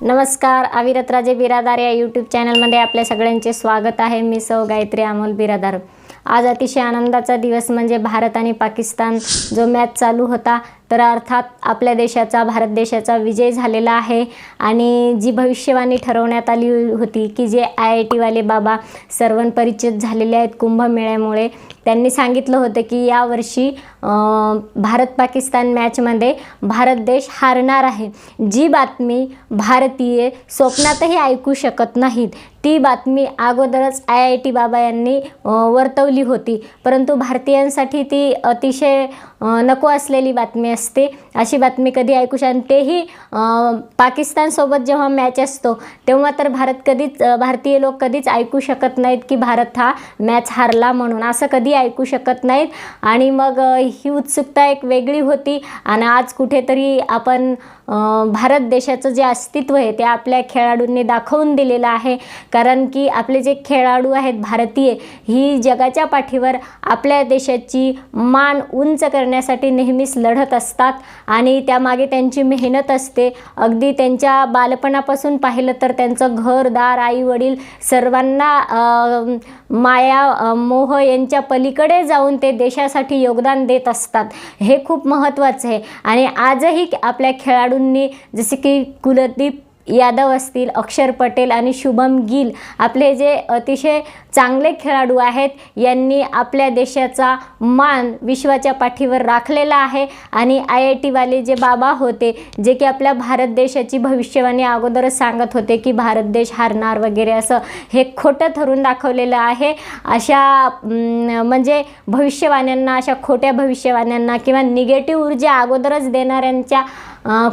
नमस्कार अविरत राजे बिरादार या यूट्यूब चॅनलमध्ये आपल्या सगळ्यांचे स्वागत आहे. मी सौ गायत्री अमोल बिरादार. आज अतिशय आनंदाचा दिवस म्हणजे भारत आणि पाकिस्तान जो मॅच चालू होता. तर अर्थात आपल्या देशाचा भारत देशाचा विजय झालेला आहे. आणि जी भविष्यवाणी ठरवण्यात आली होती की जे आय आय टीवाले बाबा सर्वपरिचित झालेले आहेत कुंभमेळ्यामुळे त्यांनी सांगितलं होतं की यावर्षी भारत पाकिस्तान मॅचमध्ये भारत देश हारणार आहे. जी बातमी भारतीय स्वप्नातही ऐकू शकत नाहीत ती बातमी अगोदरच आय आय टी बाबा यांनी वर्तवली होती. परंतु भारतीयांसाठी ती अतिशय नको असलेली बातमी असते. अशी बातमी कधी ऐकू शकते तेही पाकिस्तानसोबत जेव्हा मॅच असतो तेव्हा तर भारत कधीच भारतीय लोक कधीच ऐकू शकत नाहीत की भारत हा मॅच हारला म्हणून. असं कधी ऐकू शकत नाहीत. आणि मग ही उत्सुकता एक वेगळी होती. आणि आज कुठेतरी आपण भारत देशाचं जे अस्तित्व आहे ते आपल्या खेळाडूंनी दाखवून दिलेलं आहे. कारण की आपले जे खेळाडू आहेत भारतीय ही जगाच्या पाठीवर आपल्या देशाची मान उंच करण्यासाठी नेहमीच लढत असतात आणि त्यामागे त्यांची मेहनत असते. अगदी त्यांच्या बालपणापासून पाहिलं तर त्यांचं घरदार आईवडील सर्वांना माया मोह यांच्या पलीकडे जाऊन ते देशासाठी योगदान देत असतात. हे खूप महत्त्वाचं आहे. आणि आजही आपल्या खेळाडूंनी जसे की कुलदीप यादव असतील अक्षर पटेल आणि शुभम गिल आपले जे अतिशय चांगले खेळाडू आहेत यांनी आपल्या देशाचा मान विश्वाच्या पाठीवर राखलेला आहे. आणि आय आय टीवाले जे बाबा होते जे की आपल्या भारत देशाची भविष्यवाणी अगोदरच सांगत होते की भारत देश हारणार वगैरे असं हे खोटं ठरून दाखवलेलं आहे. अशा म्हणजे भविष्यवाण्यांना अशा खोट्या भविष्यवाण्यांना किंवा निगेटिव्ह ऊर्जा अगोदरच देणाऱ्यांच्या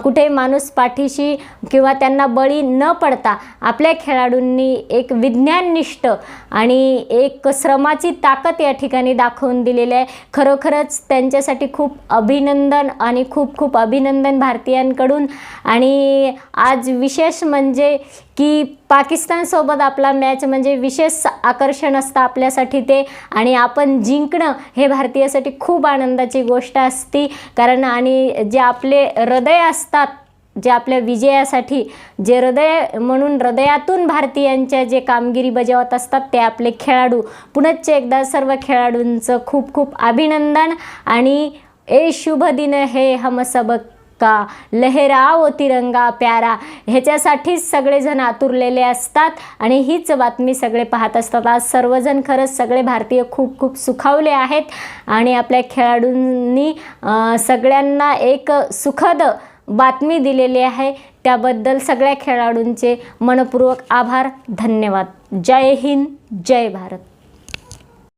कुठे माणूस पाठीशी किंवा त्यांना बळी न पडता आपल्या खेळाडूंनी एक विज्ञाननिष्ठ आणि एक श्रमाची ताकद या ठिकाणी दाखवून दिलेली आहे. खरोखरच त्यांच्यासाठी खूप अभिनंदन आणि खूप खूप अभिनंदन भारतीयांकडून. आणि आज विशेष म्हणजे की पाकिस्तानसोबत आपला मॅच म्हणजे विशेष आकर्षण असतं आपल्यासाठी ते. आणि आपण जिंकणं हे भारतीयासाठी खूप आनंदाची गोष्ट असती. कारण आणि जे आपले हृदय असतात जे आपल्या विजयासाठी जे हृदय म्हणून हृदयातून भारतीयांच्या जे कामगिरी बजावत असतात ते आपले खेळाडू. पुनश्च एकदा सर्व खेळाडूंचं खूप खूप अभिनंदन. आणि ए शुभ दिन हे हम सबक का लहराव तिरंगा प्यारा. ह्याच्यासाठीच सगळेजण आतुरलेले असतात आणि हीच बातमी सगळे पाहत असतात. आज सर्वजण खरंच सगळे भारतीय खूप खूप सुखावले आहेत आणि आपल्या खेळाडूंनी सगळ्यांना एक सुखद बातमी दिलेली आहे. त्याबद्दल सगळ्या खेळाडूंचे मनपूर्वक आभार धन्यवाद. जय हिंद जय भारत.